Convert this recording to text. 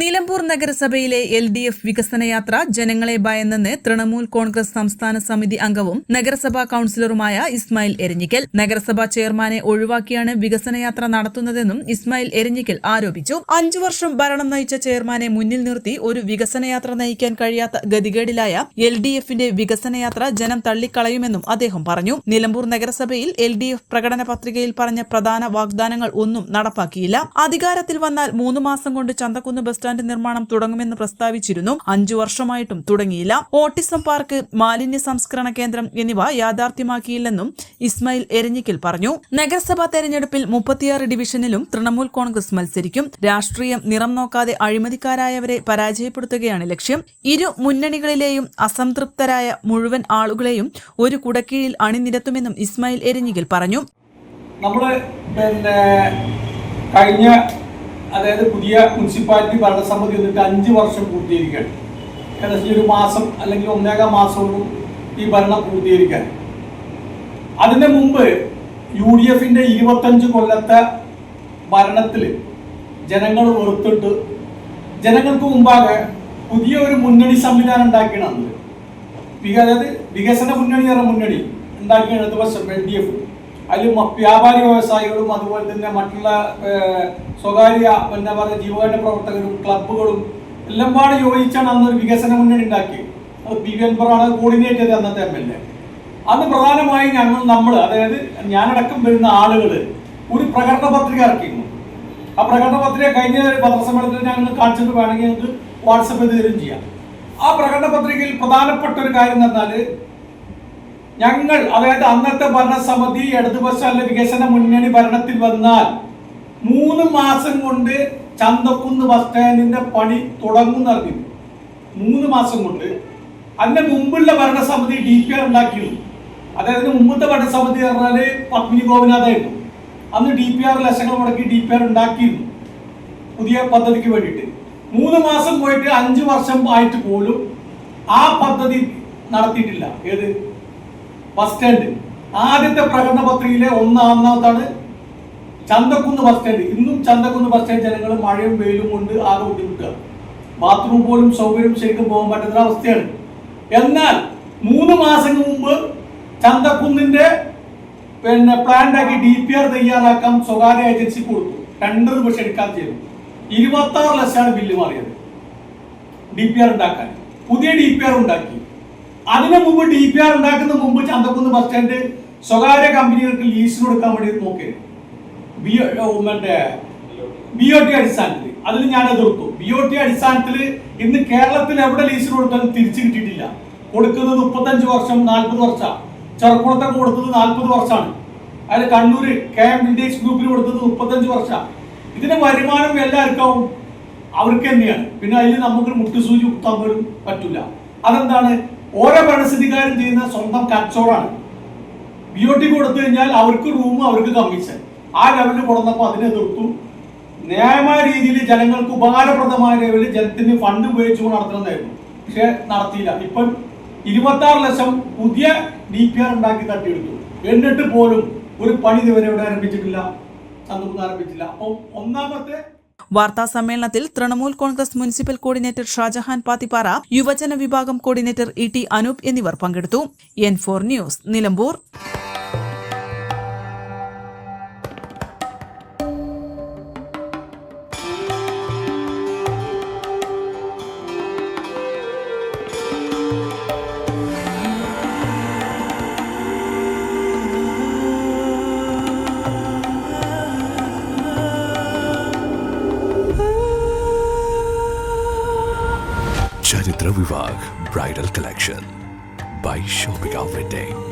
Nilambur നഗരസഭയിലെ L D F വികസന യാത്ര ജനങ്ങളെ ഭയന്നെന്ന് തൃണമൂൽ കോൺഗ്രസ് സംസ്ഥാന സമിതി അംഗവും നഗരസഭാ കൌൺസിലറുമായ ഇസ്മായിൽ എരഞ്ഞിക്കൽ. നഗരസഭാ ചെയർമാനെ ഒഴിവാക്കിയാണ് വികസന യാത്ര നടത്തുന്നതെന്നും ഇസ്മായിൽ എരഞ്ഞിക്കൽ ആരോപിച്ചു. അഞ്ചു വർഷം ഭരണം നയിച്ച ചെയർമാനെ മുന്നിൽ നിർത്തി ഒരു വികസന യാത്ര നയിക്കാൻ കഴിയാത്ത ഗതികേടിലായ എൽ ഡി എഫിന്റെ വികസന യാത്ര ജനം തള്ളിക്കളയുമെന്നും അദ്ദേഹം പറഞ്ഞു. നിലമ്പൂർ നഗരസഭയിൽ എൽ ഡി എഫ് പ്രകടന പത്രികയിൽ പറഞ്ഞ പ്രധാന വാഗ്ദാനങ്ങൾ ഒന്നും നടപ്പാക്കിയില്ല. അധികാരത്തിൽ വന്നാൽ മൂന്ന് മാസം കൊണ്ട് ചന്തക്കുന്ന് ബസ് സ്റ്റാൻഡ് നിർമ്മാണം തുടങ്ങുമെന്ന് പ്രസ്താവിച്ചിരുന്നു. അഞ്ചു വർഷമായിട്ടും തുടങ്ങിയില്ല. ഓട്ടിസം പാർക്ക് മാലിന്യ സംസ്കരണ കേന്ദ്രം എന്നിവ യാഥാർത്ഥ്യമാക്കിയില്ലെന്നും ഇസ്മായിൽ എരഞ്ഞിക്കൽ പറഞ്ഞു. നഗരസഭാ തെരഞ്ഞെടുപ്പിൽ മുപ്പത്തിയാറ് ഡിവിഷനിലും തൃണമൂൽ കോൺഗ്രസ് മത്സരിക്കും. രാഷ്ട്രീയം നിറം നോക്കാതെ അഴിമതിക്കാരായവരെ പരാജയപ്പെടുത്തുകയാണ് ലക്ഷ്യം. ഇരു മുന്നണികളിലെയും അസംതൃപ്തരായ മുഴുവൻ ആളുകളെയും ഒരു കുടക്കീഴിൽ അണിനിരത്തുമെന്നും ഇസ്മായിൽ എരഞ്ഞിക്കൽ പറഞ്ഞു. നമ്മൾ പിന്നെ കഴിഞ്ഞ അതായത് പുതിയ മുനിസിപ്പാലിറ്റി ഭരണസമിതി എന്നിട്ട് അഞ്ച് വർഷം പൂർത്തീകരിക്കുകയാണ്. ഏകദേശം ഒരു മാസം അല്ലെങ്കിൽ ഒന്നേകാം മാസമൊന്നും ഈ ഭരണം പൂർത്തീകരിക്കാൻ. അതിന് മുമ്പ് യു ഡി എഫിന്റെ ഇരുപത്തഞ്ച് കൊല്ലത്തെ ഭരണത്തിൽ ജനങ്ങൾ വെറുത്തിട്ട് ജനങ്ങൾക്ക് മുമ്പാകെ പുതിയ ഒരു മുന്നണി സംവിധാനം ഉണ്ടാക്കിയാണ് അന്ന് അതായത് വികസന മുന്നണി എന്ന മുന്നണി ഉണ്ടാക്കിയ ഇടതുപക്ഷം എൽ ഡി എഫ്. അതിൽ വ്യാപാരി വ്യവസായികളും അതുപോലെ തന്നെ മറ്റുള്ള സ്വകാര്യ എന്താ പറയുക ജീവകാരുണ്യ പ്രവർത്തകരും ക്ലബുകളും എല്ലാം പാടെ യോജിച്ചാണ് അന്ന് ഒരു വികസന മുന്നണി ഉണ്ടാക്കിയത് അത് പി വി അൻപറാണ് കോർഡിനേറ്റ് ചെയ്തത് അന്നത്തെ എം എൽ എ അന്ന് പ്രധാനമായും ഞങ്ങൾ നമ്മൾ അതായത് ഞാനടക്കം വരുന്ന ആളുകൾ ഒരു പ്രകടന പത്രിക ഇറക്കിയിരുന്നു. ആ പ്രകടന പത്രിക കഴിഞ്ഞ പത്രസമ്മേളനത്തിൽ ഞങ്ങൾ കാണിച്ചിട്ട് വേണമെങ്കിൽ ഞങ്ങൾക്ക് വാട്സപ്പ് ചെയ്ത് തരും ചെയ്യാം. ആ പ്രകടന പത്രികയിൽ പ്രധാനപ്പെട്ട ഒരു കാര്യം എന്ന് പറഞ്ഞാൽ ഞങ്ങൾ അതായത് അന്നത്തെ ഭരണസമിതി ഇടതുപക്ഷ വികസന മുന്നണി ഭരണത്തിൽ വന്നാൽ മൂന്ന് മാസം കൊണ്ട് ചന്തക്കുന്ന് ബസ് സ്റ്റാൻഡിന്റെ പണി തുടങ്ങും അറിഞ്ഞു മൂന്ന് മാസം കൊണ്ട്. അതിന്റെ മുമ്പുള്ള ഭരണസമിതി ഡി പി ആർ ഉണ്ടാക്കിയിരുന്നു. അതായത് മുമ്പത്തെ ഭരണസമിതി പറഞ്ഞാൽ പത്മിനി ഗോപിനാഥായിരുന്നു. അന്ന് ഡി പി ആർ ലക്ഷങ്ങൾ മുടക്കി ഡി പി ആർ ഉണ്ടാക്കിയിരുന്നു. പുതിയ പദ്ധതിക്ക് വേണ്ടിയിട്ട്. മൂന്ന് മാസം പോയിട്ട് അഞ്ച് വർഷം ആയിട്ട് പോലും ആ പദ്ധതി നടത്തിയിട്ടില്ല. ഏത്? ബസ് സ്റ്റാൻഡ് ആദ്യത്തെ പ്രകടന പത്രികയിലെ ഒന്നാമതാണ് ചന്തക്കുന്ന് ബസ് സ്റ്റാൻഡ് ഇന്നും ചന്തക്കുന്ന് ബസ് സ്റ്റാൻഡ് ജനങ്ങൾ മഴയും വെയിലും കൊണ്ട് ആകെ ബുദ്ധിമുട്ടുക. ബാത്റൂം പോലും സൗകര്യം ശരിക്കും പോകാൻ പറ്റുന്ന അവസ്ഥയാണ്. എന്നാൽ മൂന്ന് മാസം മുമ്പ് ചന്തക്കുന്നിന്റെ പിന്നെ പ്ലാൻ ആക്കി ഡി പി ആർ തയ്യാറാക്കാൻ സ്വകാര്യ ഏജൻസി കൊടുത്തു. ടെൻഡർ പക്ഷെ എടുക്കാൻ ചെയ്തു. ഇരുപത്തി ആറ് ലക്ഷമാണ് ബില്ല് മാറിയത്. ഡി പി ആർ ഉണ്ടാക്കാൻ. പുതിയ ഡി പി ആർ ഉണ്ടാക്കി. അതിനു മുമ്പ് ഡി പി ആർ ഉണ്ടാക്കുന്ന മുമ്പ് ചന്തക്കുന്ന് ബസ് സ്റ്റാൻഡ് സ്വകാര്യ കമ്പനികൾക്ക് ലീസിന് കൊടുക്കാൻ വേണ്ടി നോക്കി. മറ്റേ ബി ഒ ടി അടിസ്ഥാനത്തിൽ. അതിൽ ഞാൻ എതിർത്തു ബി ഒ ടി അടിസ്ഥാനത്തിൽ ഇന്ന് കേരളത്തിൽ എവിടെ ലീസിന് കൊടുത്താലും തിരിച്ചു കിട്ടിയിട്ടില്ല. കൊടുക്കുന്നത് മുപ്പത്തഞ്ച് വർഷം നാൽപ്പത് വർഷം. ചെറുക്കുളത്തൊക്കെ കൊടുത്തത് നാൽപ്പത് വർഷമാണ് അതായത് കണ്ണൂർ കെ എം വിൻഡേജ് ഗ്രൂപ്പിന് കൊടുത്തത് മുപ്പത്തഞ്ച് വർഷം. ഇതിന്റെ വരുമാനം എല്ലാവർക്കും അവർക്ക് തന്നെയാണ്. പിന്നെ അതിൽ നമുക്ക് മുട്ടുസൂചി കുത്താൻ പോലും പറ്റില്ല അതെന്താണ്? ഓരോ ഭരണസ്ഥിതിക്കാരും ചെയ്യുന്ന സ്വന്തം കച്ചവടമാണ്. ബി ഒ ടി കൊടുത്തു കഴിഞ്ഞാൽ അവർക്ക് റൂം അവർക്ക് കമ്മീഷൻ ആ ലെവലിൽ കൊടുത്തപ്പോൾ അതിനെ എതിർത്തു. ന്യായമായ രീതിയിൽ ജനങ്ങൾക്ക് ഉപകാരപ്രദമായ ലെവലിൽ ജനത്തിന് ഫണ്ട് ഉപയോഗിച്ചു നടത്തണമെന്നായിരുന്നു പക്ഷെ നടത്തിയില്ല. ഇപ്പം ഇരുപത്തി ആറ് ലക്ഷം പുതിയ ഡി പി ആർ ഉണ്ടാക്കി തട്ടിയെടുത്തു. എന്നിട്ട് പോലും ഒരു പണി ഇതുവരെ ഇവിടെ ആരംഭിച്ചിട്ടില്ല. ചന്തക്കുന്ന് ആരംഭിച്ചില്ല. അപ്പം ഒന്നാമത്തെ വാർത്താ സമ്മേളനത്തിൽ തൃണമൂൽ കോൺഗ്രസ് മുനിസിപ്പൽ കോർഡിനേറ്റർ ഷാജഹാൻ പാത്തിപ്പാറ യുവജന വിഭാഗം കോർഡിനേറ്റർ ഇ ടി അനൂപ് എന്നിവർ പങ്കെടുത്തു. N four news Nilambur. Vivah bridal collection by Shopika wedding